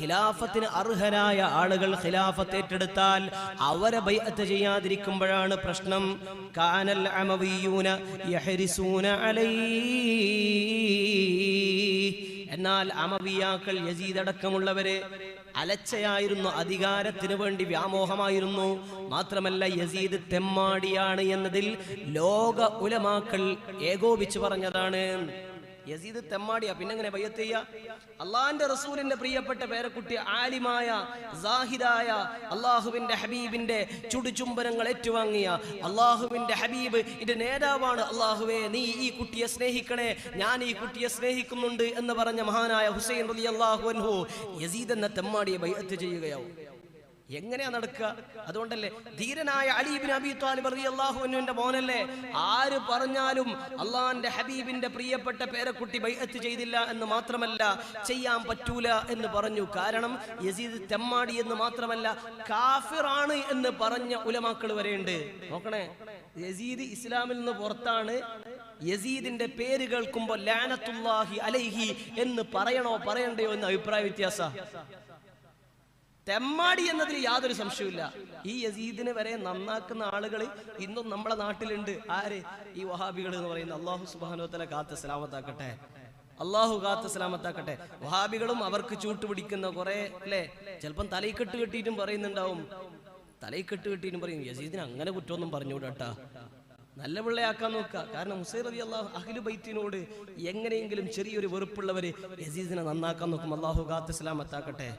ഖിലാഫത്തിന് അർഹരായ ആളുകൾ ഖിലാഫത്ത് ഏറ്റെടുത്താൽ അവരെ ബൈഅത്ത് ചെയ്യാതിരിക്കുമ്പോഴാണ് പ്രശ്നം. കാനൽ അമവിയൂന യഹരിസൂന അലൈ എന്നാൽ അമവിയാക്കൾ യസീദ് അടക്കമുള്ളവരെ അലച്ചയായിരുന്നു അധികാരത്തിന് വേണ്ടി വ്യാമോഹമായിരുന്നു. മാത്രമല്ല യസീദ് തെമ്മാടിയാണ് എന്നതിൽ ലോക ഉലമാക്കൾ ഏകോപിച്ചു പറഞ്ഞതാണ്. യസീദ് തെമ്മാടിയാ പിന്നെങ്ങനെ ബയ്യത്ത് ചെയ്യാ? അള്ളാഹിന്റെ റസൂലിന്റെ പ്രിയപ്പെട്ട പേരക്കുട്ടി ആലിമായ സാഹിദായ അള്ളാഹുവിന്റെ ഹബീബിന്റെ ചുടുചുംബനങ്ങൾ ഏറ്റുവാങ്ങിയ അള്ളാഹുവിന്റെ ഹബീബ് ഇത് നേതാവാണ് അള്ളാഹുവേ നീ ഈ കുട്ടിയെ സ്നേഹിക്കണേ ഞാൻ ഈ കുട്ടിയെ സ്നേഹിക്കുന്നുണ്ട് എന്ന് പറഞ്ഞ മഹാനായ ഹുസൈൻ അലി അള്ളാഹു യസീദ് എന്ന തെമ്മാടിയെ ബയ്യത്ത് ചെയ്യുകയാവും. എങ്ങനെയാ നടക്കുക? അതുകൊണ്ടല്ലേ ധീരനായ അലീബിൻ അബി താലിബ് റളിയല്ലാഹു അള്ളാഹുവിന്റെ മോനല്ലേ? ആര് പറഞ്ഞാലും അള്ളാഹിന്റെ ഹബീബിന്റെ പ്രിയപ്പെട്ട പേരക്കുട്ടി ബൈഅത്ത് ചെയ്തില്ല എന്ന് മാത്രമല്ല ചെയ്യാൻ പറ്റൂല എന്ന് പറഞ്ഞു. കാരണം യസീദ് തെമ്മാടി എന്ന് മാത്രമല്ല കാഫിറാണ് എന്ന് പറഞ്ഞ ഉലമാക്കൾ വരെയുണ്ട്. നോക്കണേ യസീദ് ഇസ്ലാമിൽ നിന്ന് പുറത്താണ്. യസീദിന്റെ പേര് കേൾക്കുമ്പോൾ ലാനത്തുല്ലാഹി അലൈഹി എന്ന് പറയണോ പറയണ്ടയോ എന്ന് അഭിപ്രായ വ്യത്യാസ. തെമ്മാടി എന്നതിൽ യാതൊരു സംശയമില്ല ഈ യസീദിനെ വരെ നന്നാക്കുന്ന ആളുകൾ ഇന്നും നമ്മുടെ നാട്ടിലുണ്ട്. ആര്? ഈ വഹാബികൾ എന്ന് പറയുന്ന അള്ളാഹു സുബാനുത്തല കാത്ത സലാമത്താക്കട്ടെ. അള്ളാഹു കാത്ത സലാമത്താക്കട്ടെ. വഹാബികളും അവർക്ക് ചൂട്ടുപിടിക്കുന്ന കുറെ അല്ലേ? ചിലപ്പം തലയിക്കെട്ട് കെട്ടിയിട്ടും പറയുന്നുണ്ടാവും. തലയിക്കെട്ട് കെട്ടിയിട്ടും പറയും യസീദിന് അങ്ങനെ കുറ്റമൊന്നും പറഞ്ഞുകൂടാട്ടാ. നല്ല പിള്ളയാക്കാൻ നോക്കുക. കാരണം മുസൈർ അലി അള്ളാഹു അഖിലു ബൈത്തിനോട് എങ്ങനെയെങ്കിലും ചെറിയൊരു വെറുപ്പുള്ളവര് യസീദിനെ നന്നാക്കാൻ നോക്കും. അള്ളാഹു കാത്ത് സലാമത്താക്കട്ടെ.